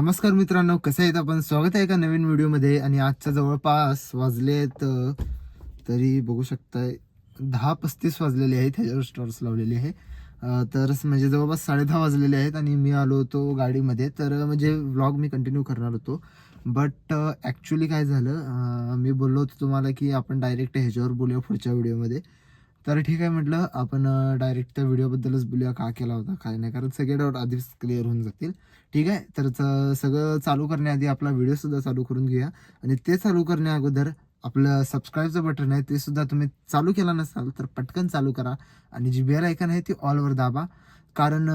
नमस्कार मित्रांनो कसं आहेत आपण? स्वागत आहे एका नवीन व्हिडिओमध्ये आणि आजच्या जवळपास वाजले आहेत तरी बघू शकताय दहा पस्तीस वाजलेले आहेत ह्याच्यावर स्टॉर्स लावलेले आहे. तर म्हणजे जवळपास साडेदहा वाजलेले आहेत आणि मी आलो होतो गाडीमध्ये. तर म्हणजे व्लॉग मी कंटिन्यू करणार होतो. बट ॲक्च्युली काय झालं मी बोललो होतो तुम्हाला की आपण डायरेक्ट ह्याच्यावर बोलूया पुढच्या व्हिडिओमध्ये. तर ठीक आहे म्हटलं आपण डायरेक्ट त्या व्हिडिओबद्दलच बोलूया का केला होता काय नाही कारण सगळे डाऊट आधीच क्लिअर होऊन जातील. ठीक आहे? तर च- सगळं चालू करण्याआधी आपला व्हिडिओसुद्धा चालू करून घेऊया. आणि ते चालू करण्या अगोदर आपलं सबस्क्राईबचं बटन आहे ते सुद्धा तुम्ही चालू केला नसाल तर पटकन चालू करा. आणि जी बेल ऐकन आहे ती ऑलवर दाबा. कारण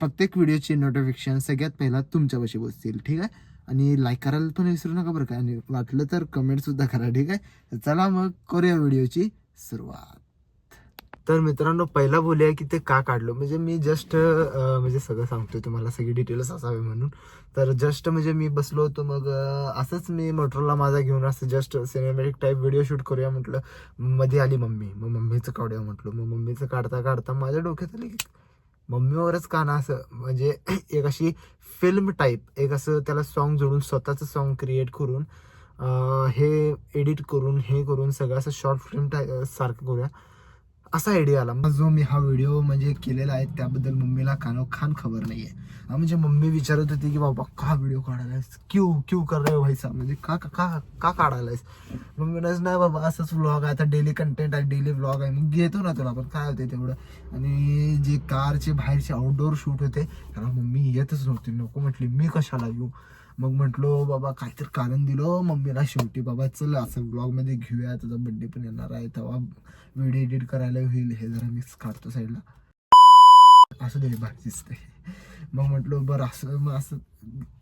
प्रत्येक व्हिडिओची नोटिफिकेशन सगळ्यात पहिला तुमच्यापाशी बसतील ठीक आहे? आणि लाईक करायला पण विसरू नका बरं का. आणि वाटलं तर कमेंटसुद्धा करा. ठीक आहे? चला मग करूया व्हिडिओची सुरुवात. तर मित्रांनो पहिला बोलूया की ते का काढलं. म्हणजे मी जस्ट म्हणजे सगळं सांगतोय तुम्हाला सगळी डिटेल्स असावे म्हणून. तर जस्ट म्हणजे मी बसलो होतो मग असंच मी मोटरला माझा घेऊन असं just cinematic type video shoot करूया म्हटलं. मध्ये आली मम्मी. मग मम्मीचं काढूया म्हटलं. मग मम्मीचं काढता काढता माझ्या डोक्यात आली की मम्मीवरच का ना असं म्हणजे एक अशी फिल्म टाईप एक असं त्याला सॉन्ग जोडून स्वतःचं सॉन्ग क्रिएट करून हे एडिट करून हे करून सगळं असं शॉर्ट फिल्म टाईप सारखं करूया. असा आयडिया आला. मग जो मी हा व्हिडिओ म्हणजे केलेला आहे त्याबद्दल मम्मीला कानोखान खबर नाही आहे म्हणजे मम्मी विचारत होती की बाबा का व्हिडिओ काढायलायस? क्यू क्यू कर रे व्हायचा म्हणजे का का का का काढायलायस? मम्मी म्हणत नाही बाबा असंच व्लॉग आहे. आता डेली कंटेंट आहे डेली व्लॉग आहे. मग घेतो ना तुला पण काय होते तेवढं. आणि जे कारचे बाहेरचे आउटडोर शूट होते त्याला मम्मी येतच नव्हती. नको म्हटली मी कशाला येऊ? मग म्हटलो बाबा काहीतरी कारण दिलं. मम्मीला शेवटी बाबा चल असं ब्लॉगमध्ये घेऊया. तुझा बड्डे पण येणार आहे. तेव्हा व्हिडिओ एडिट करायला होईल. हे जरा मिक्स काढतो साईडला असं दे भारी दिसते मग म्हटलो बरं असं मग असं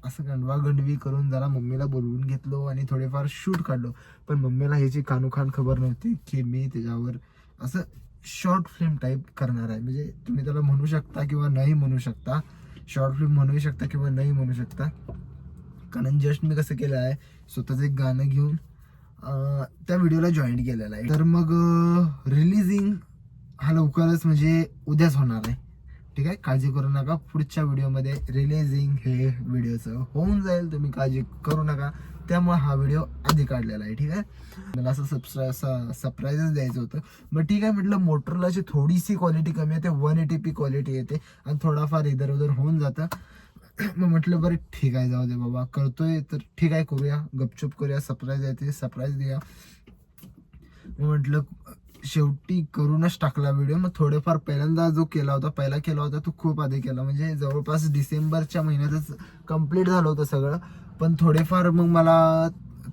असं गंडवा गंडवी करून जरा मम्मीला बोलवून घेतलो आणि थोडेफार शूट काढलो. पण मम्मीला ह्याची कानोखान खबर नव्हती की मी त्याच्यावर असं शॉर्ट फिल्म टाईप करणार आहे. म्हणजे तुम्ही त्याला म्हणू शकता किंवा नाही म्हणू शकता. शॉर्ट फिल्म म्हणू शकता किंवा नाही म्हणू शकता. कारण जस्ट मी कसं केलं आहे स्वतःचं एक गाणं घेऊन त्या व्हिडिओला जॉईन केलेलं आहे. तर मग रिलीजिंग हा लवकरच म्हणजे उद्याच होणार आहे. ठीक आहे? काळजी करू नका. पुढच्या व्हिडिओमध्ये रिलीजिंग हे व्हिडिओचं होऊन जाईल. तुम्ही काळजी करू नका. त्यामुळे हा व्हिडिओ आधी काढलेला आहे. ठीक आहे? मला असं सबस्क्राय सरप्राईजच द्यायचं होतं. मग ठीक आहे म्हटलं मोटरलाची थोडीशी क्वालिटी कमी येते. वन एटी पी क्वालिटी येते. आणि थोडाफार इधर उधर होऊन जातं. मग म्हटलं बरं ठीक आहे जाऊ दे बाबा करतोय तर ठीक आहे करूया गपचूप करूया सरप्राईज आहे ते सरप्राईज द्या मग म्हटलं शेवटी करूनच टाकला व्हिडिओ मग थोडेफार पहिल्यांदा जो केला होता पहिला केला होता तो खूप आधी केला. म्हणजे जवळपास डिसेंबरच्या महिन्यातच कंप्लीट झालं होतं सगळं. पण थोडेफार मग मला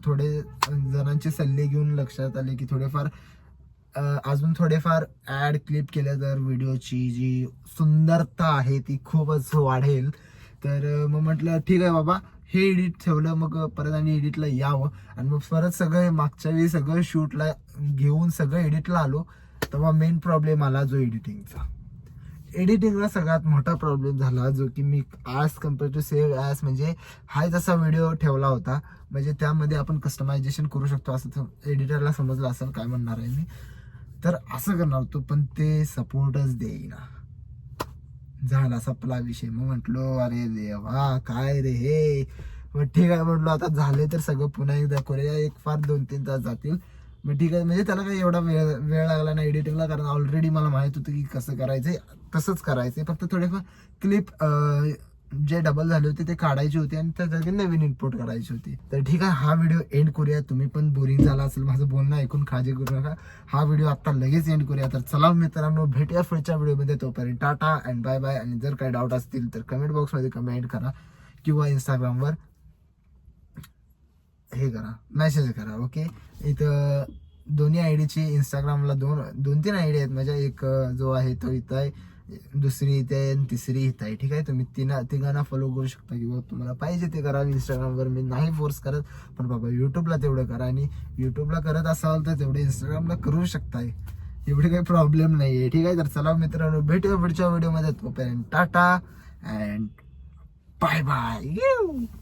थोडे जणांचे सल्ले घेऊन लक्षात आले की थोडेफार अजून थोडेफार ॲड क्लिप केल्या तर व्हिडिओची जी सुंदरता आहे ती खूपच वाढेल. तर मग म्हटलं ठीक आहे बाबा. हे एडिट ठेवलं मग परत आणि एडिटला यावं. आणि मग परत सगळं मागच्या वेळी सगळं शूटला घेऊन सगळं एडिटला आलो. तेव्हा मेन प्रॉब्लेम आला जो एडिटिंगचा एडिटिंगला सगळ्यात मोठा प्रॉब्लेम झाला जो की मी as compare to save as म्हणजे हाय तसा व्हिडिओ ठेवला होता. म्हणजे त्यामध्ये आपण कस्टमायझेशन करू शकतो असं एडिटरला समजलं असेल काय म्हणणार आहे मी. तर असं करणार होतो पण ते सपोर्टच देईना. झाला सपला विषय. मग म्हटलो अरे देवा काय रे हे? मग ठीक आहे म्हटलो आता झाले तर सगळं पुन्हा एकदा करूया. एक फार दोन तीन तास जातील. मग ठीक आहे म्हणजे त्याला काही एवढा वेळ वेळ लागला नाही एडिटिंगला कारण ऑलरेडी मला माहीत होतं की कसं करायचं आहे तसंच आहे फक्त थोडेफार क्लिप जे डबल झाले होते ते काढायचे होते आणि त्या नवीन इनपुट करायची होती. तर ठीक आहे हा व्हिडिओ एंड करूया. तुम्ही पण बोरिंग झाला असेल माझं बोलणं ऐकून काळजी करू नका. हा व्हिडिओ आता लगेच एंड करूया. तर चला मित्रांनो भेटूया पुढच्या व्हिडिओमध्ये तोपर्यंत टाटा अँड बाय बाय आणि जर काही डाऊट असतील तर कमेंट बॉक्समध्ये कमेंट करा. किंवा इंस्टाग्रामवर हे करा. मेसेज करा ओके इथं दोन्ही आय डीची इंस्टाग्रामला दोन दोन तीन आय डी आहेत. माझ्या एक जो आहे तो इथं आहे. दुसरी इथे आहे आणि तिसरी इथं आहे ठीक आहे? तुम्ही तिना तिघांना फॉलो करू शकता किंवा तुम्हाला पाहिजे ते करा. इंस्टाग्रामवर मी नाही फोर्स करत पण बाबा यूट्यूबला तेवढं करा आणि यूट्यूबला करत असाल तर तेवढे इंस्टाग्रामला करू शकताय. एवढे काही प्रॉब्लेम नाही आहे ठीक आहे? तर चला मित्रांनो भेटूया पुढच्या व्हिडिओमध्ये तोपर्यंत टाटा अँड बाय बाय